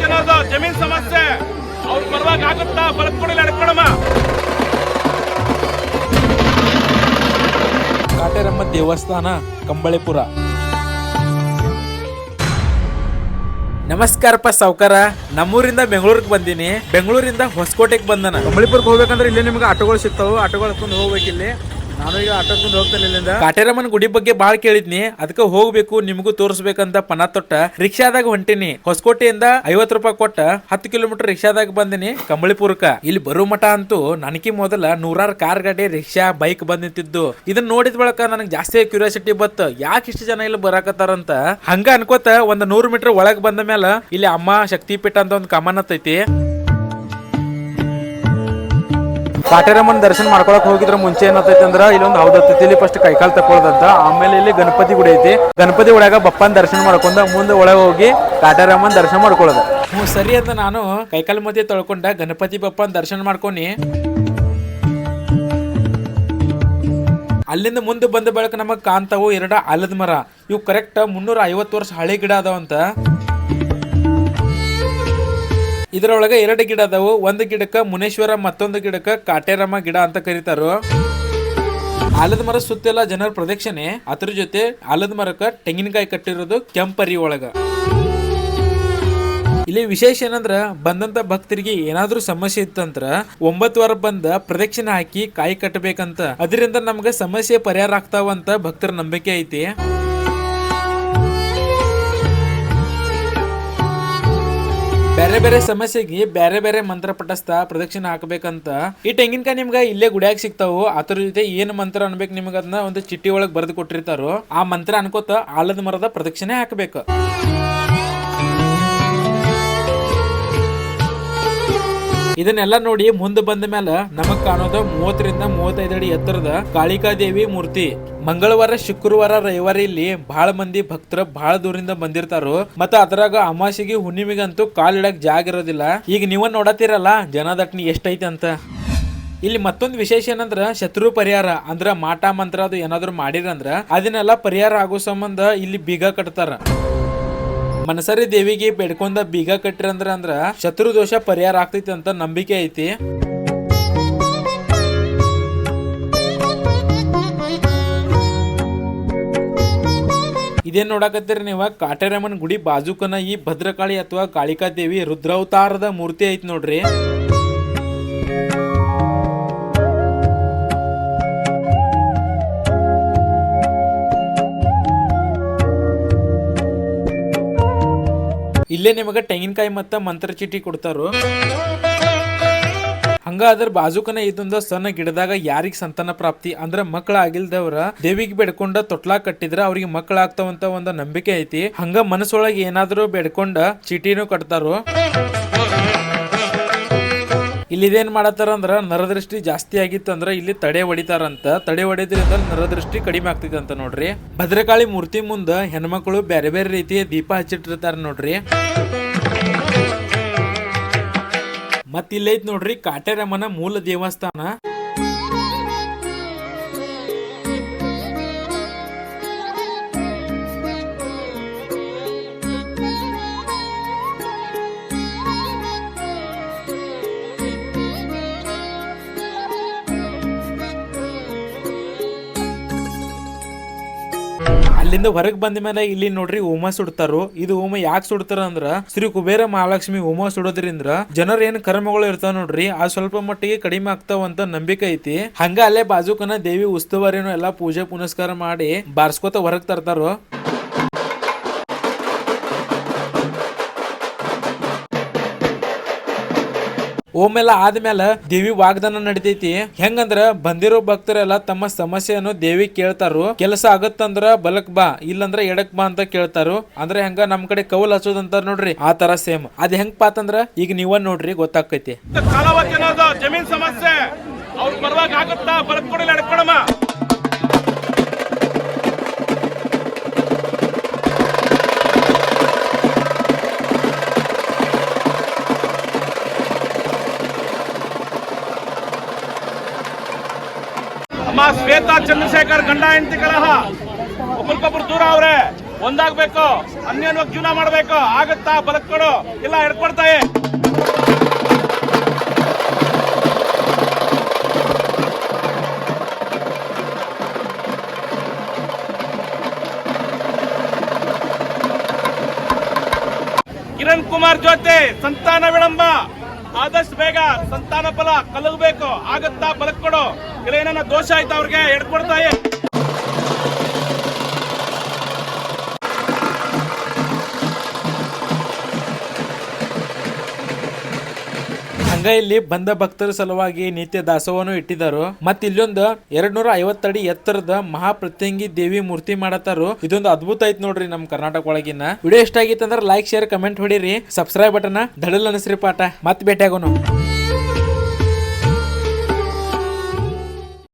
ತಿನ್ನೋದು ಜಮೀನ್ ಸಮಸ್ಯೆ. ಅವ್ರ ಪರವಾಗಿ ಆಗುತ್ತಾ? ಬಲಕೊಡಲಿ ಎಡ್ಕೊಳಮ್ಮ ಕಾಟೇರಮ್ಮ ದೇವಸ್ಥಾನ ಕಂಬಳಿಪುರ. ನಮಸ್ಕಾರಪ್ಪ ಸಾವ್ಕಾರ. ನಮ್ಮೂರಿಂದ ಬೆಂಗಳೂರಿಗೆ ಬಂದೀನಿ. ಬೆಂಗಳೂರಿಂದ ಹೊಸಕೋಟೆಗೆ ಬಂದನ. ಕಂಬಳಿಪುರಕ್ಕೆ ಹೋಗ್ಬೇಕಂದ್ರೆ ಇಲ್ಲಿ ನಿಮ್ಗೆ ಆಟೋಗಳು ಸಿಗ್ತಾವು. ಆಟೋಗಳು ಹೋಗ್ಬೇಕು ಇಲ್ಲಿ. ನಾನು ಈಗ ಇಲ್ಲಿಂದ ಕಾಟೇರಮ್ಮನ ಗುಡಿ ಬಗ್ಗೆ ಬಾಳ ಕೇಳಿದ್ನಿ. ಅದಕ್ಕೆ ಹೋಗ್ಬೇಕು, ನಿಮಗೂ ತೋರಿಸ್ಬೇಕಂತ ಪನ ತೊಟ್ಟ. ರಿಕ್ಷಾದಾಗ ಹೊಂಟಿನಿ. ಹೊಸಕೋಟೆಯಿಂದ ಐವತ್ ರೂಪಾಯಿ ಕೊಟ್ಟ ಹತ್ತು ಕಿಲೋಮೀಟರ್ ರಿಕ್ಷಾದಾಗ ಬಂದಿನಿ ಕಂಬಳಿಪುರಕ ಇಲ್ಲಿ ಬರೋ ಮಠ ಅಂತೂ ನನಕಿ ಮೊದಲ ನೂರಾರು ಕಾರ್ ಗಾಡಿ ರಿಕ್ಷಾ, ಬೈಕ್ ಬಂದ್ ನಿಂತಿದ್ದು ಇದನ್ನ ನೋಡಿದ ಬಳಕ ನನಗೆ ಜಾಸ್ತಿ ಕ್ಯೂರಿಯಾಸಿಟಿ ಬತ್ತು ಯಾಕೆ ಇಷ್ಟು ಜನ ಇಲ್ಲಿ ಬರಾಕತ್ತಾರಂತ? ಹಂಗ ಅನ್ಕೋತ ಒಂದ್ ನೂರು ಮೀಟರ್ ಒಳಗ್ ಬಂದ ಮೇಲೆ ಇಲ್ಲಿ ಅಮ್ಮ ಶಕ್ತಿ ಪೀಠ ಅಂತ ಒಂದು ಕಮನ್ ಹತ್ತೈತಿ. ಕಾಟೇರಮ್ಮನ ದರ್ಶನ ಮಾಡ್ಕೊಳಕ್ ಹೋಗಿದ್ರ ಮುಂಚೆ ಏನಾಗ್ತೈತೆ ಅಂದ್ರ ಇಲ್ಲೊಂದು ಹೌದತ್ತೈತಿ ಇಲ್ಲಿ ಫಸ್ಟ್ ಕೈಕಾಲ್ ತಕೊಳ್ಳೋದಂತ ಆಮೇಲೆ ಇಲ್ಲಿ ಗಣಪತಿ ಗುಡಿ ಐತಿ. ಗಣಪತಿ ಗುಡಿಯಾಗ ಬಪ್ಪನ್ ದರ್ಶನ ಮಾಡ್ಕೊಂಡ, ಮುಂದೆ ಒಳಗೆ ಹೋಗಿ ಕಾಟೇರಮ್ಮನ ದರ್ಶನ ಮಾಡ್ಕೊಳ್ಳೋದು ಹ್ಞೂ, ಸರಿ ಅಂತ ನಾನು ಕೈಕಾಲು ಮಧ್ಯೆ ತೊಳ್ಕೊಂಡ, ಗಣಪತಿ ಬಪ್ಪನ ದರ್ಶನ ಮಾಡ್ಕೊನಿ. ಅಲ್ಲಿಂದ ಮುಂದೆ ಬಂದ ಬಳಿಕ ನಮಗೆ ಕಾಣ್ತಾವು, ಎರಡ ಆಲದ ಮರ. ಇವು ಕರೆಕ್ಟ್ ಮುನ್ನೂರ ಐವತ್ತು ವರ್ಷ ಹಳೆ ಗಿಡ ಅದಾವಂತ. ಇದರೊಳಗೆ ಎರಡು ಗಿಡ ಅದಾವು. ಒಂದು ಗಿಡಕ್ಕ ಮುನೇಶ್ವರ, ಮತ್ತೊಂದು ಗಿಡಕ್ಕ ಕಾಟೇರಮ್ಮ ಗಿಡ ಅಂತ ಕರೀತಾರ. ಆಲದ ಮರ ಸುತ್ತೆಲ್ಲ ಜನರ ಪ್ರದಕ್ಷಿಣೆ. ಅದ್ರ ಜೊತೆ ಆಲದ ಮರಕ್ಕ ತೆಂಗಿನಕಾಯಿ ಕಟ್ಟಿರೋದು ಕೆಂಪರಿ ಒಳಗ. ಇಲ್ಲಿ ವಿಶೇಷ ಏನಂದ್ರ, ಬಂದಂತ ಭಕ್ತರಿಗೆ ಏನಾದ್ರೂ ಸಮಸ್ಯೆ ಇತ್ತಂದ್ರ ಒಂಬತ್ತು ವಾರ ಬಂದ ಪ್ರದಕ್ಷಿಣೆ ಹಾಕಿ ಕಾಯಿ ಕಟ್ಟಬೇಕಂತ. ಅದರಿಂದ ನಮ್ಗೆ ಸಮಸ್ಯೆ ಪರಿಹಾರ ಆಗ್ತಾವಂತ ಭಕ್ತರ ನಂಬಿಕೆ ಐತಿ. ಬೇರೆ ಬೇರೆ ಸಮಸ್ಯೆಗೆ ಬೇರೆ ಬೇರೆ ಮಂತ್ರ ಪಟಸ್ಥ ಪ್ರದಕ್ಷಿಣೆ ಹಾಕ್ಬೇಕಂತ. ಈ ತೆಂಗಿನಕಾಯಿ ನಿಮ್ಗೆ ಇಲ್ಲೇ ಗುಡಿಯಾಗ ಸಿಗ್ತಾವು. ಅದ್ರ ಜೊತೆ ಏನ್ ಮಂತ್ರ ಅನ್ಬೇಕು ನಿಮ್ಗೆ ಅದನ್ನ ಒಂದು ಚಿಟ್ಟಿ ಒಳಗೆ ಬರೆದು ಕೊಟ್ಟಿರ್ತಾರೋ. ಆ ಮಂತ್ರ ಅನ್ಕೋತ ಆಲದ ಮರದ ಪ್ರದಕ್ಷಿಣೆ ಹಾಕ್ಬೇಕು. ಇದನ್ನೆಲ್ಲ ನೋಡಿ ಮುಂದೆ ಬಂದ ಮೇಲೆ ನಮಗ್ ಕಾಣೋದು ಮೂವತ್ತರಿಂದ ಮೂವತ್ತೈದು ಅಡಿ ಎತ್ತರದ ಕಾಳಿಕಾ ದೇವಿ ಮೂರ್ತಿ. ಮಂಗಳವಾರ, ಶುಕ್ರವಾರ, ರವಿವಾರ ಇಲ್ಲಿ ಬಹಳ ಮಂದಿ ಭಕ್ತರು ಬಹಳ ದೂರಿಂದ ಬಂದಿರ್ತಾರೋ. ಮತ್ತ ಅದ್ರಾಗ ಅಮಾಸಿಗೆ, ಹುಣ್ಣಿಮೆಗಂತೂ ಕಾಲಿಡಕ್ ಜಾಗ ಇರೋದಿಲ್ಲ. ಈಗ ನೀವ ನೋಡತ್ತೀರಲ್ಲ, ಜನದಟ್ನಿ ಎಷ್ಟೈತೆ ಅಂತ. ಇಲ್ಲಿ ಮತ್ತೊಂದು ವಿಶೇಷ ಏನಂದ್ರ, ಶತ್ರು ಪರಿಹಾರ, ಅಂದ್ರ ಮಾಟ ಮಂತ್ರ ಅದು ಏನಾದ್ರು ಮಾಡಿರಂದ್ರ ಅದನ್ನೆಲ್ಲ ಪರಿಹಾರ ಆಗೋ ಸಂಬಂಧ ಇಲ್ಲಿ ಬೀಗ ಕಟ್ತಾರ. ಮನಸರಿ ದೇವಿಗೆ ಬೇಡ್ಕೊಂಡ ಬೀಗ ಕಟ್ಟಿರಂದ್ರ ಅಂದ್ರ ಶತ್ರು ದೋಷ ಪರಿಹಾರ ಆಗ್ತೈತಿ ಅಂತ ನಂಬಿಕೆ ಐತಿ. ಇದೇನ್ ನೋಡಕತ್ತೀರಿ ನೀವು? ಕಾಟೇರಮ್ಮನ ಗುಡಿ ಬಾಜುಕನ ಈ ಭದ್ರಕಾಳಿ ಅಥವಾ ಕಾಳಿಕಾ ದೇವಿ ರುದ್ರಾವತಾರದ ಮೂರ್ತಿ ಐತಿ ನೋಡ್ರಿ. ಇಲ್ಲೇ ನಿಮಗೆ ತೆಂಗಿನಕಾಯಿ ಮತ್ತ ಮಂತ್ರ ಚೀಟಿ ಕೊಡ್ತಾರು. ಹಂಗ ಅದ್ರ ಬಾಜುಕನ ಇದೊಂದ ಸಣ್ಣ ಗಿಡದಾಗ ಯಾರಿಗ ಸಂತಾನ ಪ್ರಾಪ್ತಿ? ಅಂದ್ರ ಮಕ್ಕಳ ಆಗಿಲ್ದವ್ರ ದೇವಿಗೆ ಬೇಡ್ಕೊಂಡ ತೊಟ್ಲಾ ಕಟ್ಟಿದ್ರ ಅವ್ರಿಗೆ ಮಕ್ಕಳ ಆಗ್ತಾವಂತ ಒಂದ ನಂಬಿಕೆ ಐತಿ. ಹಂಗ ಮನಸ್ಸೊಳಗೆ ಏನಾದ್ರು ಬೇಡ್ಕೊಂಡ ಚೀಟಿನೂ ಕಟ್ತಾರೋ? ಇಲ್ಲಿ ಇದೇನ್ ಮಾಡತ್ತಾರ ಅಂದ್ರ ನರದೃಷ್ಟಿ ಜಾಸ್ತಿ ಆಗಿತ್ತು ಅಂದ್ರ ಇಲ್ಲಿ ತಡೆ ಹೊಡಿತಾರಂತ. ತಡೆ ಹೊಡೆದ್ರಿಂದ ನರದೃಷ್ಟಿ ಕಡಿಮೆ ಅಂತ ನೋಡ್ರಿ. ಭದ್ರಕಾಳಿ ಮೂರ್ತಿ ಮುಂದ ಹೆಣ್ಮಕ್ಳು ಬೇರೆ ಬೇರೆ ರೀತಿಯ ದೀಪ ಹಚ್ಚಿಟ್ಟಿರ್ತಾರ ನೋಡ್ರಿ. ಮತ್ ಇಲ್ಲೈತ್ ನೋಡ್ರಿ ಕಾಟೇರಮ್ಮನ ಮೂಲ ದೇವಸ್ಥಾನ. ಅಲ್ಲಿಂದ ಹೊರಗೆ ಬಂದ ಮೇಲೆ ಇಲ್ಲಿ ನೋಡ್ರಿ ಹೋಮ ಸುಡ್ತಾರು. ಇದು ಹೋಮ ಯಾಕೆ ಸುಡ್ತಾರ ಅಂದ್ರ ಶ್ರೀ ಕುಬೇರ ಮಹಾಲಕ್ಷ್ಮಿ ಹೋಮ ಸುಡೋದ್ರಿಂದ ಜನರ ಏನ್ ಕರ್ಮಗಳು ಇರ್ತಾವ ನೋಡ್ರಿ, ಆ ಸ್ವಲ್ಪ ಮಟ್ಟಿಗೆ ಕಡಿಮೆ ಆಗ್ತಾವಂತ ನಂಬಿಕೆ ಐತಿ. ಹಂಗ ಅಲ್ಲೇ ಬಾಜುಕನ ದೇವಿ ಉಸ್ತುವಾರಿನೂ ಎಲ್ಲಾ ಪೂಜೆ ಪುನಸ್ಕಾರ ಮಾಡಿ ಬಾರ್ಸ್ಕೊತ ಹೊರಗ್ ತರ್ತಾರೋ. ಓಮೆಲ್ಲ ಆದ್ಮೇಲೆ ದೇವಿ ವಾಗ್ದಾನ ನಡಿತೈತಿ. ಹೆಂಗಂದ್ರ ಬಂದಿರೋ ಭಕ್ತರೆಲ್ಲ ತಮ್ಮ ಸಮಸ್ಯೆಯನ್ನು ದೇವಿ ಕೇಳ್ತಾರು. ಕೆಲಸ ಆಗತ್ತಂದ್ರ ಬಲಕ್ ಬಾ, ಇಲ್ಲಂದ್ರ ಎಡಕ್ ಬಾ ಅಂತ ಕೇಳ್ತಾರು. ಅಂದ್ರೆ ಹೆಂಗ ನಮ್ ಕಡೆ ಕೌಲ್ ಹಚ್ಚೋದಂತಾರ ನೋಡ್ರಿ, ಆ ತರ ಸೇಮ್ ಅದ್ ಹೆಂಗ್ ಪಾತಂದ್ರ, ಈಗ ನೀವ ನೋಡ್ರಿ ಗೊತ್ತಾಕೈತಿ ಜಮೀನ್ ಸಮಸ್ಯೆ. ಅವ್ರ ಪರವಾಗಿ ಆಗುತ್ತಾ ಎಡಕ್ ಎಡ್ಕೊಳಮ್ಮ ಅಮ್ಮ ಶ್ವೇತಾ ಚಂದ್ರಶೇಖರ್ ಗಂಡ ಹೆಂಡತಿ ಕಲಹ. ಒಬ್ರಿಗೊಬ್ರು ದೂರ ಅವ್ರೆ, ಒಂದಾಗ್ಬೇಕು, ಅನ್ಯೋನ್ಯವಾಗಿ ಜೀವನ ಮಾಡ್ಬೇಕು, ಆಗತ್ತಾ? ಬದುಕೊಡು ಇಲ್ಲ ಎಡ್ಕೊಡ್ತಾಯಿ ಕಿರಣ್ ಕುಮಾರ್ ಜೊತೆ ಸಂತಾನ ವಿಳಂಬ. ಆದಷ್ಟು ಬೇಗ ಸಂತಾನ ಫಲ ಕಲಗಬೇಕು. ಆಗತ್ತಾ ಬದುಕೊಡು ಇಲ್ಲ ಏನಾನ ದೋಷ ಆಯ್ತಾ ಅವ್ರಿಗೆ ಹಿಡ್ಕೊಡ್ತಾಯಿ ಹಂಗ ಇಲ್ಲಿ ಬಂದ ಭಕ್ತರ ಸಲುವಾಗಿ ನಿತ್ಯ ದಾಸೋಹನು ಇಟ್ಟಿದ್ದಾರು. ಮತ್ ಇಲ್ಲೊಂದು ಎರಡ್ ನೂರ ಐವತ್ತಡಿ ಎತ್ತರದ ಮಹಾಪ್ರತ್ಯಂಗಿ ದೇವಿ ಮೂರ್ತಿ ಮಾಡತ್ತಾರು. ಇದೊಂದು ಅದ್ಭುತ ಐತ್ ನೋಡ್ರಿ ನಮ್ ಕರ್ನಾಟಕ ಒಳಗಿನ. ವಿಡಿಯೋ ಇಷ್ಟ ಆಗಿತ್ತಂದ್ರ ಲೈಕ್ ಶೇರ್ ಕಮೆಂಟ್ ಹೊಡಿರಿ. ಸಬ್ಸ್ಕ್ರೈಬ್ ಬಟನ್ ದಡಲ್ ಅನಸ್ರಿ ಪಾಠ. ಮತ್ ಆಗೋನು